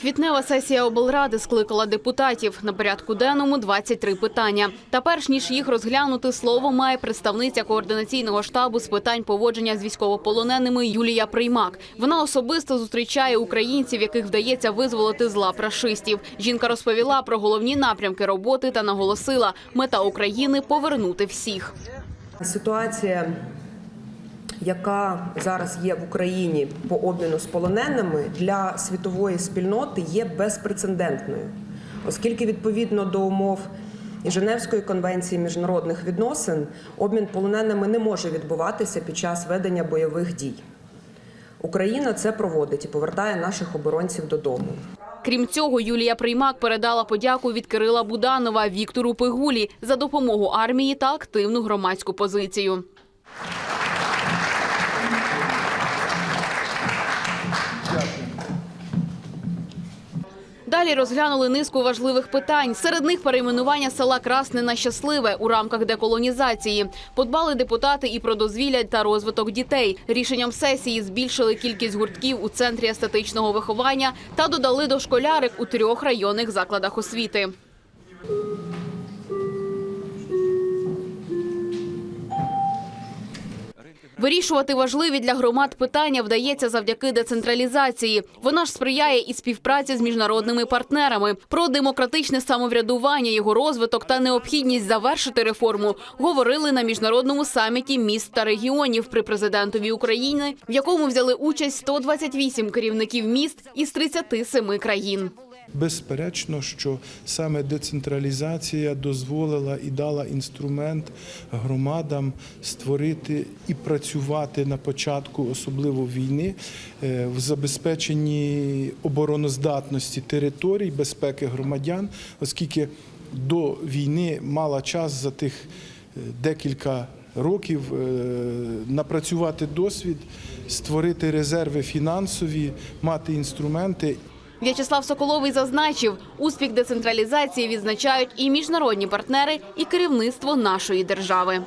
Квітнева сесія облради скликала депутатів. На порядку денному 23 питання. Та перш ніж їх розглянути, слово має представниця координаційного штабу з питань поводження з військовополоненими Юлія Приймак. Вона особисто зустрічає українців, яких вдається визволити з лап рашистів. Жінка розповіла про головні напрямки роботи та наголосила, мета України повернути всіх. Ситуація, яка зараз є в Україні по обміну з полоненими для світової спільноти є безпрецедентною, оскільки відповідно до умов Женевської конвенції міжнародних відносин обмін полоненими не може відбуватися під час ведення бойових дій. Україна це проводить і повертає наших оборонців додому. Крім цього, Юлія Приймак передала подяку від Кирила Буданова Віктору Пигулі за допомогу армії та активну громадську позицію. Далі розглянули низку важливих питань. Серед них перейменування села Красне на щасливе у рамках деколонізації. Подбали депутати і про дозвілля та розвиток дітей. Рішенням сесії збільшили кількість гуртків у центрі естетичного виховання та додали дошколярик у трьох районних закладах освіти. Вирішувати важливі для громад питання вдається завдяки децентралізації. Вона ж сприяє і співпраці з міжнародними партнерами. Про демократичне самоврядування, його розвиток та необхідність завершити реформу говорили на міжнародному саміті міст та регіонів при президентові України, в якому взяли участь 128 керівників міст із 37 країн. Безперечно, що саме децентралізація дозволила і дала інструмент громадам створити і працювати на початку, особливо війни, е, в забезпеченні обороноздатності територій, безпеки громадян, оскільки до війни мала час за тих е, декілька років е, напрацювати досвід, створити резерви фінансові, мати інструменти В'ячеслав Соколовий зазначив, успіх децентралізації відзначають і міжнародні партнери, і керівництво нашої держави.